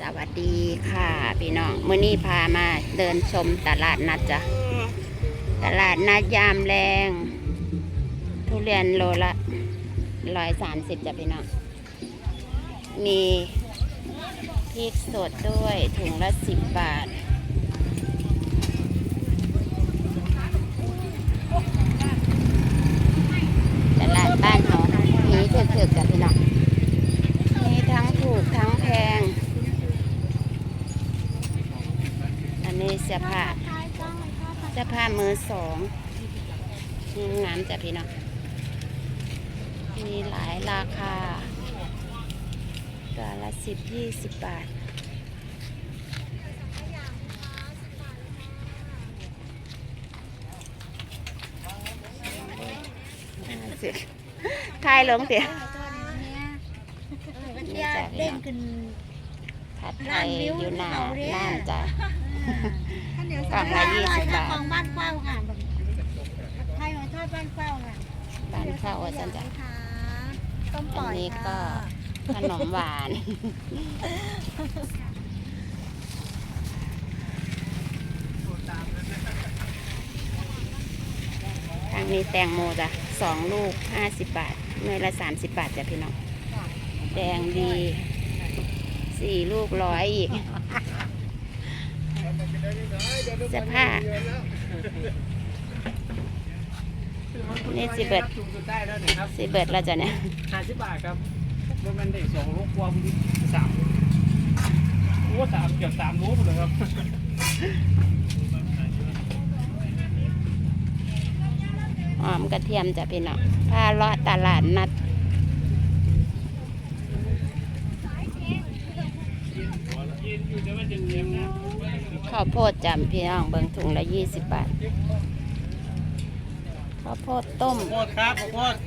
สวัสดีค่ะพี่น้องมื่อนี้พามาเดินชมตลาดนัดจ้ะตลาดนัดยามแรง ทุเรียนโลละร้อยสามสิบจ้ะพี่น้องมีพริกสดด้วยถุงละสิบบาท ตลาดบ้านเขามีถึกๆจ้ะพี่น้องมีทั้งถูกทั้งแพง อั นนี้เสื้อผ้าเสื้อผ้ามือสองงามจ้ะพี่น้องมีหลายราคาตัวละสิบยี่สิบบาททายลงเตี๋ยเนี่ยเด้งขึ้นผัดไทยอยู่หน้าร้านจ้ะ ข้าวเหนียวกล่องละยี่สิบบาทกล่องบ้านเฝ้าค่ะแบบไทยหอยทอดบ้านเฝ้าค่ะบ้านข้าวว่าจันจ้ะต้มปอัล่นอยนี้ก็ค่ะขนมหวานทางนี้แตงโมจ้ะสองลูกห้าสิบบาทเมื่อละสามสิบบาทจ้ะพี่น้อง แดงดีสี่ลูกร้อยอีก เสื้อผ้านี่สิเบิดจุ่มสุดได้แล้วเนี่ยครับสิเบิดแล้วจ้ะเนี่ยห้าสิบบาทครับรวมกันเด็กสองลูกกว่าพอดีสามโอ้สามเกือบสามลูกเลยครับหอมกระเทียมจ้ะพี่น้องพาเลาะตลาดนัด ข้าวโพดจำพี่น้องเบิ่งถุงละยี่สิบบาท ข้าวโพดต้ม โคตรครับโคตร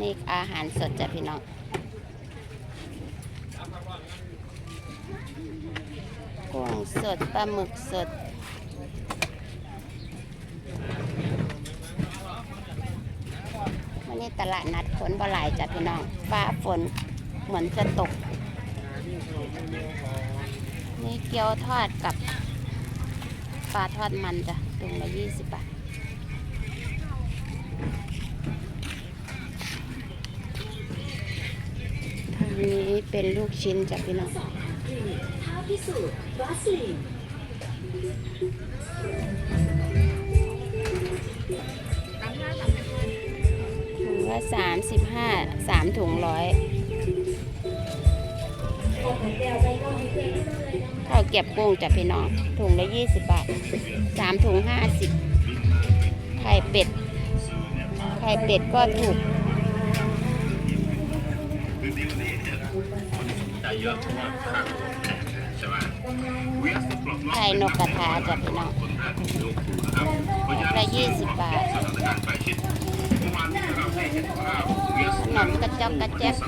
นี่อาหารสดจ้ะพี่น้อง กุ้งสดปลาหมึกสด วันนี้ตลาดนัดฝนบ่หลายจ้ะพี่น้องฟ้าฝนเหมือนจะตก นี่เกี๊ยวทอดกับปลาทอดมันจ้ะถุงละยี่สิบบาททางนี้เป็นลูกชิ้นจ้ะพี่น้องถุงละ สามสิบห้าสามถุงร้อยข้าวเก็บกุ้งจ้ะพี่น้อง ถุงละยี่สิบบาทสามถุงห้าสิบไข่เป็ด ไข่เป็ดก็ถูกไข่นกกระทาจ้ะพี่น้องละยี่สิบบาท ขนมกระจอกกระแจ๊บลู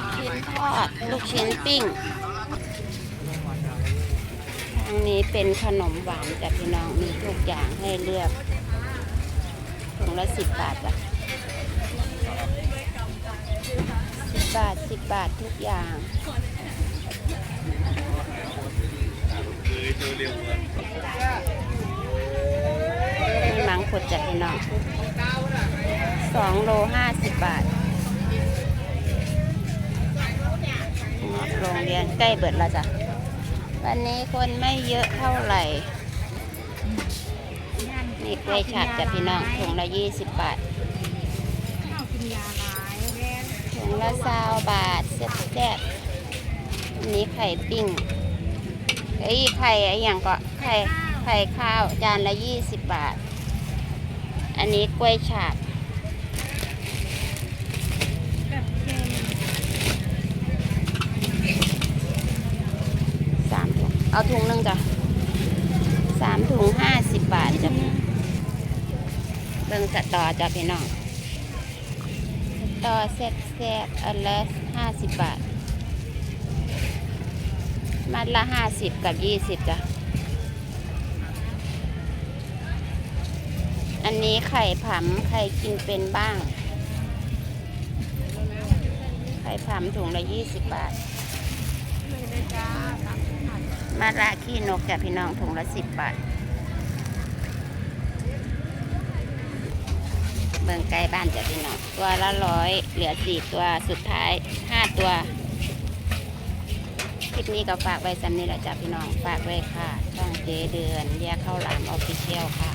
กชิ้นทอดลูกชิ้นปิ้งทางนี้เป็นขนมหวานจ้ะพี่น้องมีทุกอย่างให้เลือกถุงละสิบบาทจ้ะสิบบาทสิบบาททุกอย่าง มีมังคุดจัดพี่น้องสองโลห้าสิบบาทโรงเรียนใกล้เบิดแล้วจ้ะ วันนี้คนไม่เยอะเท่าไหร่ นี่กล้วยฉาบจ้ะพี่น้องถุงละยี่สิบบาทถุงละสาบาทแซ่บๆอันนี้ไข่ปิ้ง เอ้ไข่ไอะไรอย่างก็ไข่ไข่ข้าวจานละยี่สิบบาท อันนี้กล้วยฉาบสามถุงเอาถุงหนึงจ้ะสามถุงห้าสิบบาทจ้ะเบิ่งสะตอจ้ะพี่น้องต่อแซ่บแซ่บอันละห้าสิบบาท มัดละห้าสิบกับยี่สิบจ้ะ อันนี้ไข่ผำใครกินเป็นบ้าง ไข่ผำถุงละยี่สิบบาท มาละขี้นกจ้ะพี่น้องถุงละสิบบาท เบิ่งไก่บ้านจ้ะพี่น้อง ตัวละร้อยเหลือสี่ตัวสุดท้ายห้าตัว คลิปนี้ก็ฝากไว้ซ้ำนี้แหละจ้ะพี่น้อง ฝากไว้ค่ะ ช่องเจเดือนแยกเข้าหลามออฟฟิเชียลค่ะ